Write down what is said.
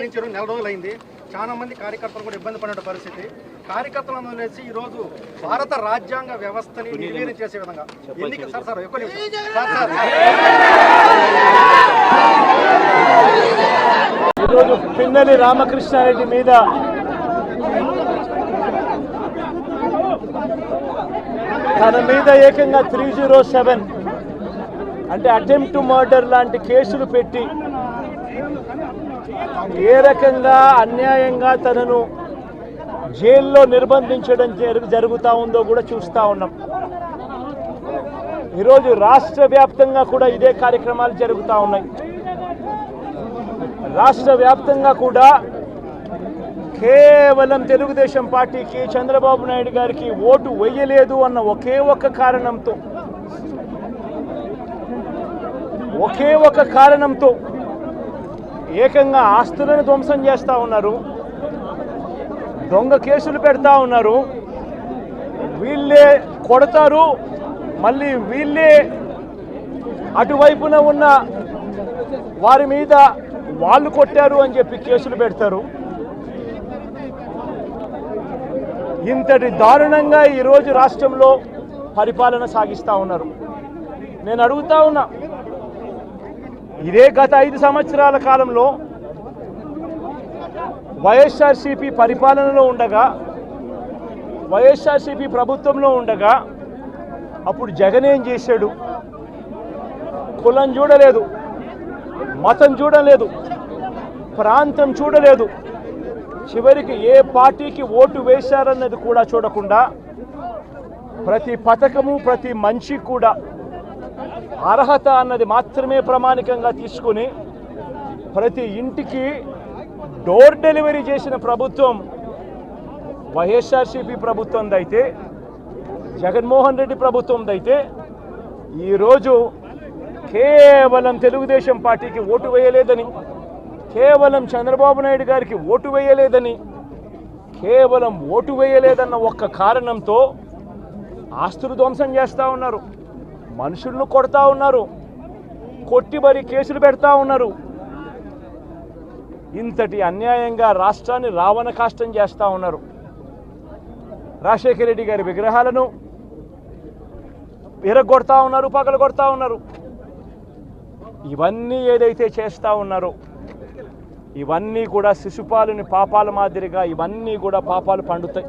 నుంచి నెల రోజులైంది చాలా మంది కార్యకర్తలు కూడా ఇబ్బంది పడిన పరిస్థితి. కార్యకర్తలను వదిలేసి ఈ రోజు భారత రాజ్యాంగ వ్యవస్థని నిర్వీర్యం చేసే విధంగా. ఎన్నిక సార్ సార్ ఎక్కువ ఈరోజు పిన్నెలి రామకృష్ణారెడ్డి మీద తన మీద ఏకంగా త్రీ జీరో సెవెన్ అంటే అటెంప్ట్ మర్డర్ లాంటి కేసులు పెట్టి ఏ రకంగా అన్యాయంగా తనను జైల్లో నిర్బంధించడం జరుగు జరుగుతూ ఉందో కూడా చూస్తూ ఉన్నాం. ఈరోజు రాష్ట్ర వ్యాప్తంగా కూడా ఇదే కార్యక్రమాలు జరుగుతూ ఉన్నాయి. రాష్ట్ర వ్యాప్తంగా కూడా కేవలం తెలుగుదేశం పార్టీకి చంద్రబాబు నాయుడు గారికి ఓటు వేయలేదు అన్న ఒకే ఒక్క కారణంతో ఒకే ఒక కారణంతో ఏకంగా ఆస్తులను ధ్వంసం చేస్తూ ఉన్నారు. దొంగ కేసులు పెడతా ఉన్నారు. వీళ్ళే కొడతారు. మళ్ళీ వీళ్ళే అటువైపున ఉన్న వారి మీద వాళ్ళు కొట్టారు అని చెప్పి కేసులు పెడతారు. ఇంతటి దారుణంగా ఈరోజు రాష్ట్రంలో పరిపాలన సాగిస్తూ ఉన్నారు. నేను అడుగుతా ఉన్నా ఇదే గత ఐదు సంవత్సరాల కాలంలో వైఎస్ఆర్సీపీ పరిపాలనలో ఉండగా వైఎస్ఆర్సీపీ ప్రభుత్వంలో ఉండగా అప్పుడు జగన్ ఏం చేశాడు? కులం చూడలేదు మతం చూడలేదు ప్రాంతం చూడలేదు. చివరికి ఏ పార్టీకి ఓటు వేశారన్నది కూడా చూడకుండా ప్రతి పథకము ప్రతి మనిషి కూడా అర్హత అన్నది మాత్రమే ప్రామాణికంగా తీసుకుని ప్రతి ఇంటికి డోర్ డెలివరీ చేసిన ప్రభుత్వం వైఎస్ఆర్సీపీ ప్రభుత్వందైతే జగన్మోహన్ రెడ్డి ప్రభుత్వందైతే ఈరోజు కేవలం తెలుగుదేశం పార్టీకి ఓటు వేయలేదని కేవలం చంద్రబాబు నాయుడు గారికి ఓటు వేయలేదని కేవలం ఓటు వేయలేదన్న ఒక్క కారణంతో ఆస్తులు ధ్వంసం చేస్తూ ఉన్నారు. మనుషులను కొడతా ఉన్నారు. కొట్టి మరి కేసులు పెడతా ఉన్నారు. ఇంతటి అన్యాయంగా రాష్ట్రాన్ని రావణ కాష్టం చేస్తూ ఉన్నారు. రాజశేఖర రెడ్డి గారి విగ్రహాలను విరగొడతా ఉన్నారు పగలు కొడతా ఉన్నారు. ఇవన్నీ ఏదైతే చేస్తూ ఉన్నారో ఇవన్నీ కూడా శిశుపాలుని పాపాల మాదిరిగా ఇవన్నీ కూడా పాపాలు పండుతాయి.